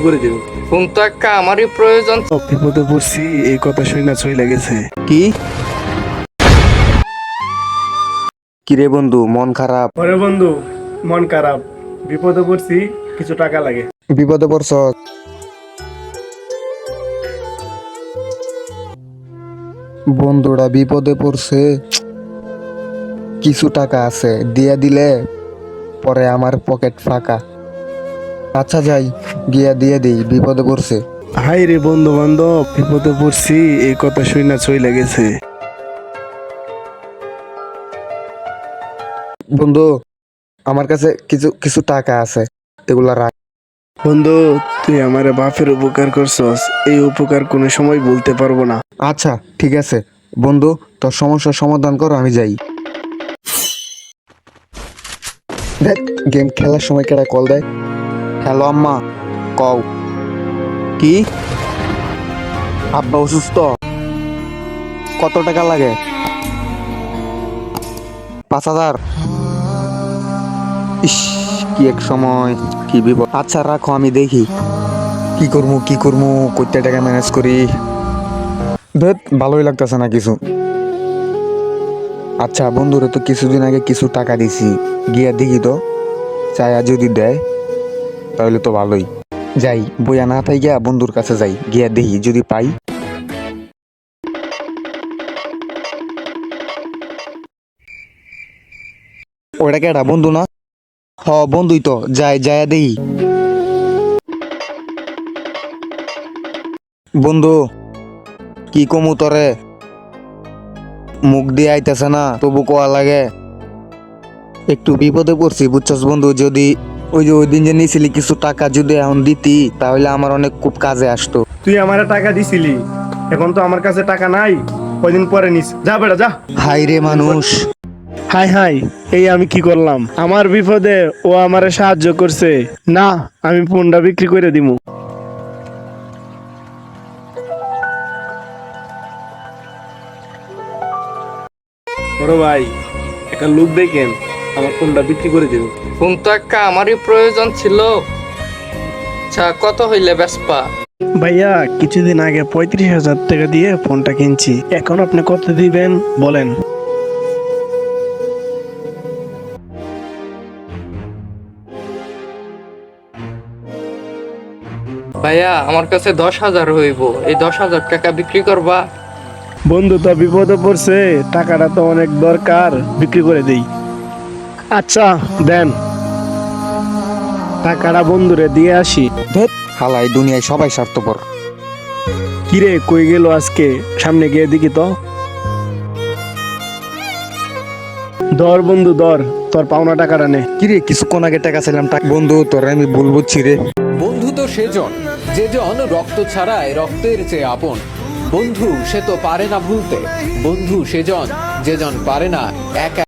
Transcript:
করে দেব। ফোন তো একটা আমারই প্রয়োজন। বিপদে পড়ছি এই কথা শুনে না চলে গেছে কি? কিরে বন্ধু মন খারাপ? ওরে বন্ধু মন খারাপ। বিপদে পড়ছি কিছু টাকা লাগে। বিপদে পড়ছ? বন্ধুরা বিপদে পড়ছে। কিছু টাকা আছে দিয়ে দিলে পরে আমার পকেট ফাঁকা। আচ্ছা যাই গিয়া দিয়ে দিই বিপদে পড়ছে। হাই রে বন্ধু বান্ধব বিপদে পড়ছি এই কথা শুনে না চলে গেছে। বন্ধু আমার কাছে কিছু কিছু টাকা আছে এগুলা রাখ। বন্ধু তুই আমার বাপের উপকার করছস এই উপকার কোনো সময় বলতে পারব না। আচ্ছা ঠিক আছে। বন্ধু তোর সমস্যার সমাধান কর আমি যাই। দেখ গেম খেলার সময় কেডা কল দেয়? হ্যালো আম্মা, কও। কি? আব্বা অসুস্থ? কত টাকা লাগে? পাঁচ হাজার। ইস, কি এক সময়, কি বিপদ। আচ্ছা রাখো, আমি দেখি। কি করব কি করব কয়টা টাকা ম্যানেজ করি। ধেত ভালোই লাগতেছে না কিছু। আচ্ছা বন্ধুরে তো কিছুদিন আগে কিছু টাকা দিছি। গিয়া দেখি তো, চায়া যদি দেয়। তাহলে তো ভালোই। যাই, বইয়া না তাই গিয়া বন্ধুর কাছে যাই, গিয়া দেখি যদি পাই। ওটা কেটা বন্ধু না? হ, বন্ধুই তো, যাই, যায়া দেখি। বন্ধু, কি কমু তরে? মুখ দিয়ে আইতেছে না, তবু কোয়া লাগে। একটু বিপদে পড়ছি, বুঝছস বন্ধু, যদি ওই যে ওই দিন যে নিয়েছিলি কিছু টাকা যদি এখন দিতি তাহলে আমার অনেক খুব কাজে আসতো। তুই আমার টাকা দিছিলি এখন তো আমার কাছে টাকা নাই কয়দিন পরে নিস। যা বেটা যা। হাই রে মানুষ। হাই হাই এই আমি কি করলাম? আমার বিপদে ও আমারে সাহায্য করছে। না আমি ফোনটা বিক্রি করে দিমু। বড় ভাই একটা লোক দেখেন। আমার ফোনটা বিক্রি করে দেব? ফোন তো একটা আমারই প্রয়োজন ছিল। আচ্ছা কত হইলে বেসপা ভাইয়া কিছুদিন আগে পঁয়ত্রিশ হাজার টাকা দিয়ে ফোনটা কিনছি। এখন আপনি কত দিবেন বলেন। ভাইয়া আমার কাছে দশ হাজার হইব। এই দশ হাজার টাকা বিক্রি করবা? বন্ধু তো বিপদে পড়ছে। টাকাটা তো অনেক দরকার। বিক্রি করে দেই। আচ্ছা দেন। টাকাটা বন্ধুরে দিয়ে আসি। ধেত হালাই দুনিয়ায় সবাই স্বার্থপর। কিরে কই গেল আজকে? সামনে গিয়ে দেখি তো। ধর বন্ধু ধর। তোর পাওনা টাকাটা নে। কিরে কিছুক্ষণ আগে টাকা ছিলাম টাকা বন্ধু তোর আমি ভুল বুঝছি রে। বন্ধু তো সেজন। যে জন রক্ত ছাড়ায় রক্তের চেয়ে আপন। বন্ধু সে তো পারে না ভুলতে। বন্ধু সেজন যে জন পারে না একা